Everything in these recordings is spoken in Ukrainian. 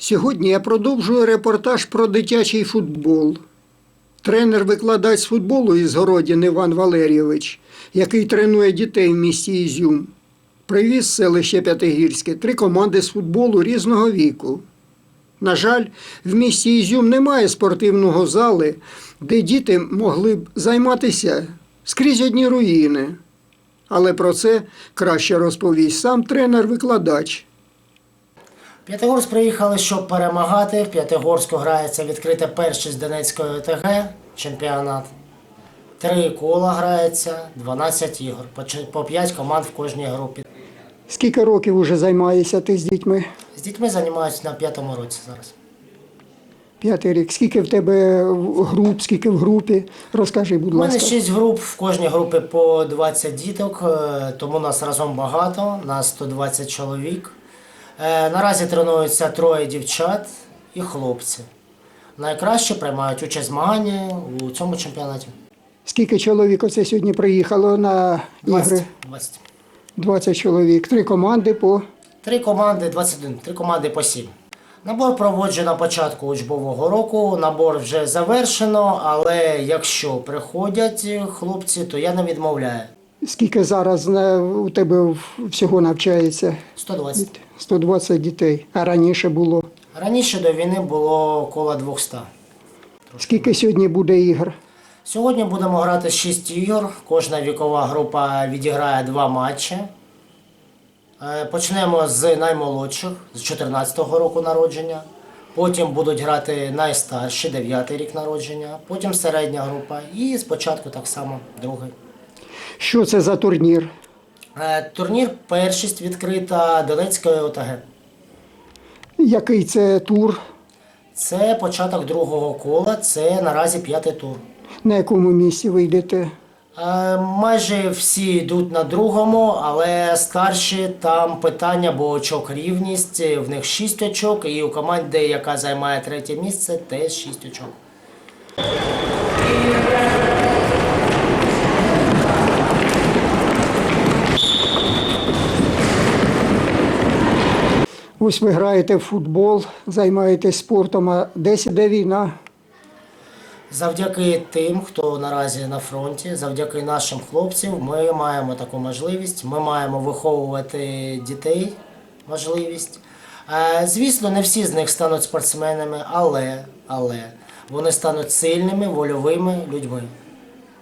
Сьогодні я продовжую репортаж про дитячий футбол. Тренер-викладач з футболу із Городін Іван Валерійович, який тренує дітей в місті Ізюм, привіз селище П'ятигірське три команди з футболу різного віку. На жаль, в місті Ізюм немає спортивного зали, де діти могли б займатися скрізь одні руїни. Але про це краще розповість сам тренер-викладач. П'ятигорськ приїхали, щоб перемагати. В П'ятигорську грається відкрита першість Донецької ОТГ, чемпіонат. Три кола грається, 12 ігор, по 5 команд в кожній групі. Скільки років уже займаєшся ти з дітьми? З дітьми займаюся на п'ятому році зараз. П'ятий рік. Скільки в тебе груп, скільки в групі? Розкажи, будь ласка. У мене. 6 груп, в кожній групі по 20 діток, е, тому нас разом багато, нас 120 чоловік. Е, Наразі тренуються троє дівчат і хлопці. Найкраще приймають участь в змаганні у цьому чемпіонаті. Скільки чоловік оце сьогодні приїхало на 20. ігри? 20. 20 чоловік. Три команди по Три команди 21, три команди по 7. Набор проводжу на початку учбового року. Набор вже завершено, але якщо приходять хлопці, то я не відмовляю. Скільки зараз у тебе всього навчається? 120. 120 дітей. А раніше було. Раніше до війни було коло 200. Скільки сьогодні буде ігр? Сьогодні будемо грати 6 ігор. Кожна вікова група відіграє два матчі. Е, Почнемо з наймолодших, з 14-го року народження. Потім будуть грати найстарші, 9-й рік народження, потім середня група і спочатку так само другий. Що це за турнір? Е, Турнір першість відкрита Донецької ОТГ. Який це тур? Це початок другого кола, це наразі п'ятий тур. На якому місці ви йдете? Е, Майже всі йдуть на другому, але старші там питання, бо очок рівність, в них 6 очок, і у команди, яка займає третє місце, теж 6 очок. Ось ви граєте в футбол, займаєтесь спортом, а десь іде війна. Завдяки тим, хто наразі на фронті, завдяки нашим хлопцям, ми маємо таку можливість. Ми маємо виховувати дітей можливість. Е, Звісно, не всі з них стануть спортсменами, але, але вони стануть сильними, вольовими людьми.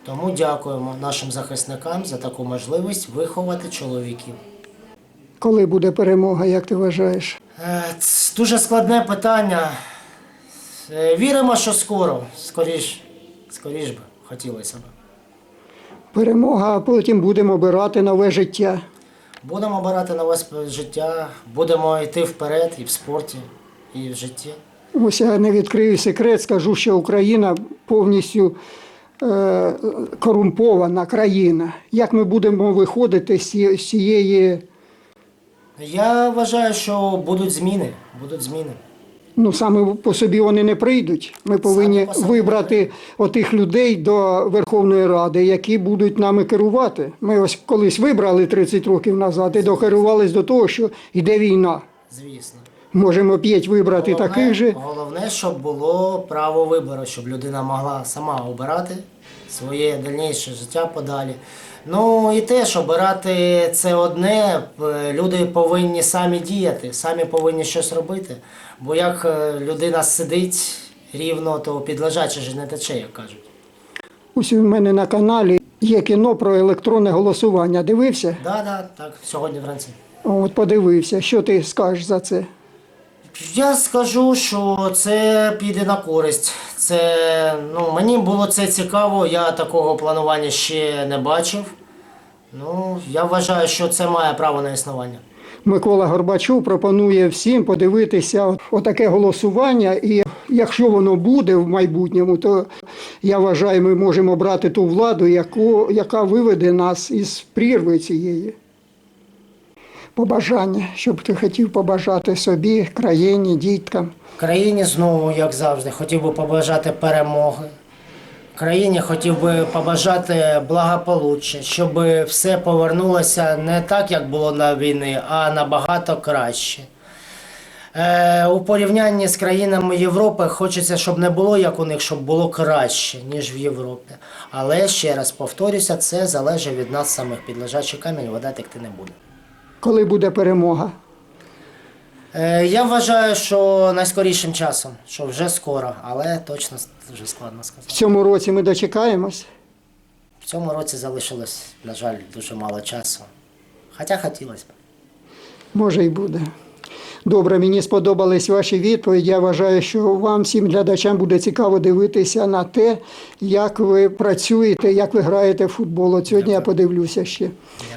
Тому дякуємо нашим захисникам за таку можливість виховати чоловіків. Коли буде перемога, як ти вважаєш? Е, ц- Дуже складне питання. Е, Віримо, що скоро, скоріш, скоріш би хотілося б. Перемога, а потім будемо обирати нове життя. Будемо обирати нове життя, будемо йти вперед і в спорті, і в житті. Ось я не відкрию секрет, скажу, що Україна повністю е, корумпована країна. Як ми будемо виходити з цієї, Я вважаю, що будуть зміни. Будуть зміни. ну саме по собі вони не прийдуть. Ми повинні вибрати отих людей до Верховної Ради, які будуть нами керувати. Ми ось колись вибрали 30 років назад і докерувались до того, що йде війна. Звісно. Можемо п'ять вибрати таких же. головне, щоб було право вибору, щоб людина могла сама обирати своє дальніше життя подалі. Ну і теж обирати це одне. Люди повинні самі діяти, самі повинні щось робити. Бо як е, людина сидить рівно, то під лежаче ж не тече, як кажуть. Ось у мене на каналі є кіно про електронне голосування. Дивився? Да, да, так, сьогодні вранці. От подивився. Що ти скажеш за це? Я скажу, що це піде на користь. Це ну мені було це цікаво. Я такого планування ще не бачив. Ну я вважаю, що це має право на існування. Микола Горбачов пропонує всім подивитися от- отаке голосування, і якщо воно буде в майбутньому, то я вважаю, ми можемо брати ту владу, яку, яка виведе нас із прірви цієї. Побажання, щоб ти хотів побажати собі, країні, діткам. Країні знову, як завжди, хотів би побажати перемоги. Країні хотів би побажати благополуччя, щоб все повернулося не так, як було на війні, а набагато краще. Е, у порівнянні з країнами Європи хочеться, щоб не було як у них, щоб було краще, ніж в Європі. Але ще раз повторюся, це залежить від нас самих. Під лежачий камінь вода текти не буде. Коли буде перемога? Е, я вважаю, що найскорішим часом, що вже скоро, але точно дуже складно сказати. В цьому році ми дочекаємось. В цьому році залишилось, на жаль, дуже мало часу. Хоча хотілося б. Може і буде. Добре, мені сподобались ваші відповіді. Я вважаю, що вам, всім глядачам, буде цікаво дивитися на те, як ви працюєте, як ви граєте в футбол. От сьогодні я подивлюся ще.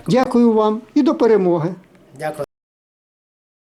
Дякую вам і до перемоги. Дякую.